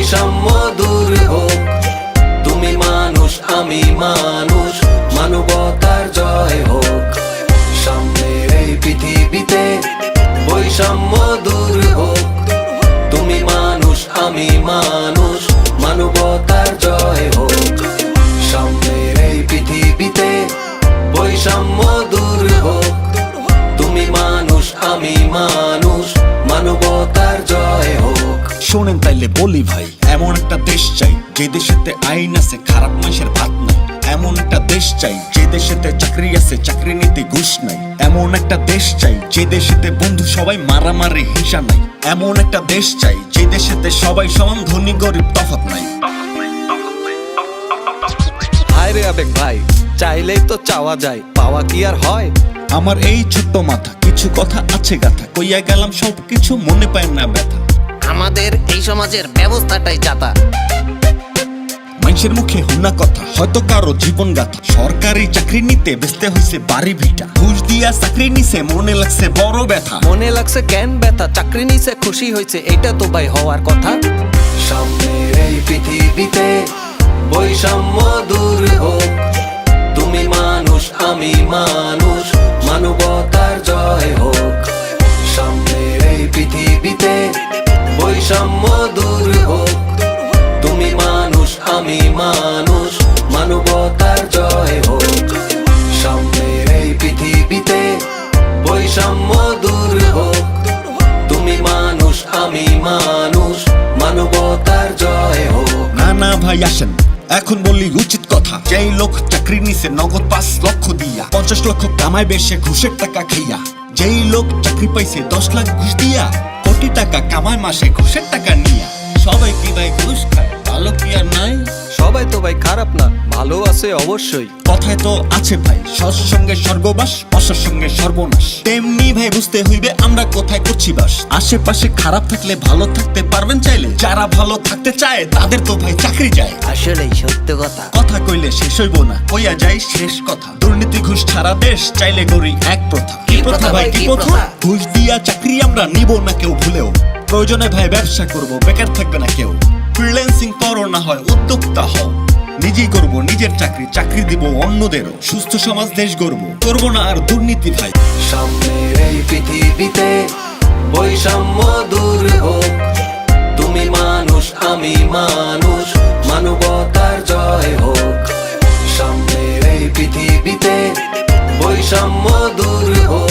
বৈষম্য দূর হোক। তুমি মানুষ, আমি মানুষ, মানবতার জয় হোক। সামনের এই পৃথিবীতে বৈষম্য দূর হোক। তুমি মানুষ, আমি মানুষ, মানবতার জয় হোক। সামনের এই পৃথিবীতে বৈষম্য দূর হোক। তুমি মানুষ, আমি মানুষ হোক শোনেন তাইলে বলি ভাই এমন একটা দেশ চাই যে দেশেতে আইন আছে খারাপ মানুষের ভাত নাই। এমন একটা দেশ চাই যে দেশেতে চাকরি আছে চাকরি নিতে ঘুষ নাই। এমন একটা দেশ চাই যে দেশেতে বন্ধু সবাই মারামারি হিংসা নাই। এমন একটা দেশ চাই যে দেশেতে সবাই সমান ধনী গরিব তফাৎ নাই। হায় রে আবেগ ভাই চাইলেই তো চাওয়া যায় পাওয়া কি আর হয়? আমার এই ছোট্ট মাথা কিছু কথা আছে গাথা কইয়া গেলাম সব কিছু মনে পায় না ব্যথা। এই সমাজের ব্যবস্থাটাই যাতা মানুষের মুখে হুনা কথা হয়তো কারও জীবন গাথা। সরকারি চাকরি নিতে ব্যস্ত হয়েছে বাড়ি ভিটা। ঘুষ দিয়া চাকরি নিছে মনে লাগছে বড় ব্যথা। মনে লাগছে কেন ব্যথা চাকরি নিছে খুশি হয়েছে এটা তো ভাই হওয়ার কথা। সামনের এই পৃথিবীতে বৈষম্য দূর হোক। তুমি মানুষ আমি মানুষ মানবতার জয় হোক। সামনের এই পৃথিবীতে বৈষম্য দূর হোক, তুমি মানুষ, আমি মানুষ, মানবতার জয় হোক। সামনের এই পৃথিবীতে বৈষম্য দূর হোক, তুমি মানুষ, আমি মানুষ, মানবতার জয় হোক। না না ভাই, আসেন। এখন বললি উচিত কথা। যেই লোক চাকরি নিছে, নগদ পাঁচ লক্ষ দিয়া, পঞ্চাশ লক্ষ কামায় বেশে ঘুষের টাকা খাইয়া। যেই লোক চাকরি পাইছে, দশ লাখ ঘুষ দিয়া কোটি টাকা কামায় মাসে ঘুষের টাকা নিয়া। সবাই কি ভাই ঘুষ খায়? ভালো কি আর নাই? সবাই তো ভাই খারাপ না ভালো আছে অবশ্যই। কথায় তো আছে ভাই সৎ সঙ্গে স্বর্গবাস অসৎ সঙ্গে সর্বনাশ। তেমনি ভাই বুঝতে হইবে আমরা কোথায় করছি বাস আশেপাশে খারাপ থাকলে ভালো থাকতে পারবেন চাইলে। যারা ভালো থাকতে চায় তাদের তো ভাই চাকরি যায়। আসলেই সত্য কথা। কথা কইলে শেষ হইব না কইয়া যাই শেষ কথা। দুর্নীতি ঘুষ ছাড়া দেশ চাইলে গড়ি এক প্রথা। কি প্রথা? ভাই, কি প্রথা? ঘুষ দিয়া চাকরি আমরা নিব না কেউ ভুলেও। প্রয়োজনে ভাই ব্যবসা করব বেকার থাকবে না কেউ। ফ্রিল্যান্সিং করো না হয় উদ্যোক্তা হও। নিজেই করব নিজের চাকরি চাকরি দিব অন্যদেরও। সুস্থ সমাজ দেশ গড়ব। করব না আর দুর্নীতি ভাই। সামনের এই পৃথিবীতে বৈষম্য দূর হোক। তুমি মানুষ আমি মানুষ মানবতার জয় হোক। সামনের এই পৃথিবীতে বৈষম্য দূর হোক।